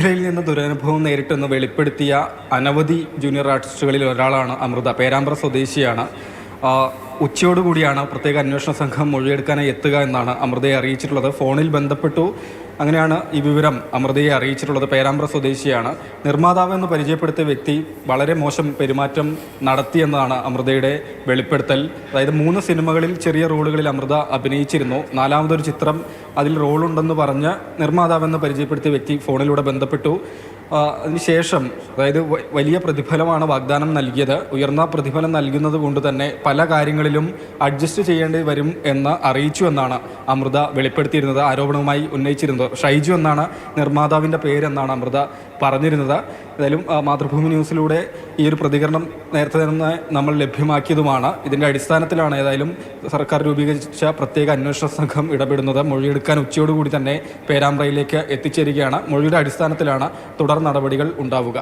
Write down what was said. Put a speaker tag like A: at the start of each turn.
A: മേഖലയിൽ നിന്ന് ദുരനുഭവം നേരിട്ടെന്ന് വെളിപ്പെടുത്തിയ അനവധി ജൂനിയർ ആർട്ടിസ്റ്റുകളിൽ ഒരാളാണ് അമൃത. പേരാമ്പ്ര സ്വദേശിയാണ്. ഉച്ചയോടുകൂടിയാണ് പ്രത്യേക അന്വേഷണ സംഘം മൊഴിയെടുക്കാനായി എത്തുക എന്നാണ് അമൃതയെ അറിയിച്ചിട്ടുള്ളത്. ഫോണിൽ ബന്ധപ്പെട്ടു. അങ്ങനെയാണ് ഈ വിവരം അമൃതയെ അറിയിച്ചിട്ടുള്ളത്. പേരാമ്പ്ര സ്വദേശിയാണ്. നിർമ്മാതാവ് എന്ന് പരിചയപ്പെടുത്തിയ വ്യക്തി വളരെ മോശം പെരുമാറ്റം നടത്തിയെന്നാണ് അമൃതയുടെ വെളിപ്പെടുത്തൽ. അതായത് മൂന്ന് സിനിമകളിൽ ചെറിയ റോളുകളിൽ അമൃത അഭിനയിച്ചിരുന്നു. നാലാമതൊരു ചിത്രം അതിൽ റോളുണ്ടെന്ന് പറഞ്ഞ് നിർമ്മാതാവെന്ന് പരിചയപ്പെടുത്തിയ വ്യക്തി ഫോണിലൂടെ ബന്ധപ്പെട്ടു. അതിനുശേഷം അതായത് വലിയ പ്രതിഫലമാണ് വാഗ്ദാനം നൽകിയത്. ഉയർന്ന പ്രതിഫലം നൽകുന്നത് കൊണ്ട് തന്നെ പല കാര്യങ്ങളിലും അഡ്ജസ്റ്റ് ചെയ്യേണ്ടി വരും എന്ന് അറിയിച്ചു എന്നാണ് അമൃത വെളിപ്പെടുത്തിയിരുന്നത് ആരോപണവുമായി ഉന്നയിച്ചിരുന്നത്. ഷൈജു എന്നാണ് നിർമ്മാതാവിന്റെ പേരെന്നാണ് അമൃത പറഞ്ഞിരുന്നത്. ഏതായാലും മാതൃഭൂമി ന്യൂസിലൂടെ ഈ ഒരു പ്രതികരണം നേരത്തെ തന്നെ നമ്മൾ ലഭ്യമാക്കിയതുമാണ്. ഇതിന്റെ അടിസ്ഥാനത്തിലാണ് ഏതായാലും സർക്കാർ രൂപീകരിച്ച പ്രത്യേക അന്വേഷണ സംഘം ഇടപെടുന്നത്. മൊഴിയെടുക്കാൻ ഉച്ചയോടുകൂടി തന്നെ പേരാമ്പ്രയിലേക്ക് എത്തിച്ചേരുകയാണ്. മൊഴിയുടെ അടിസ്ഥാനത്തിലാണ് തുടർ നടപടികൾ ഉണ്ടാവുക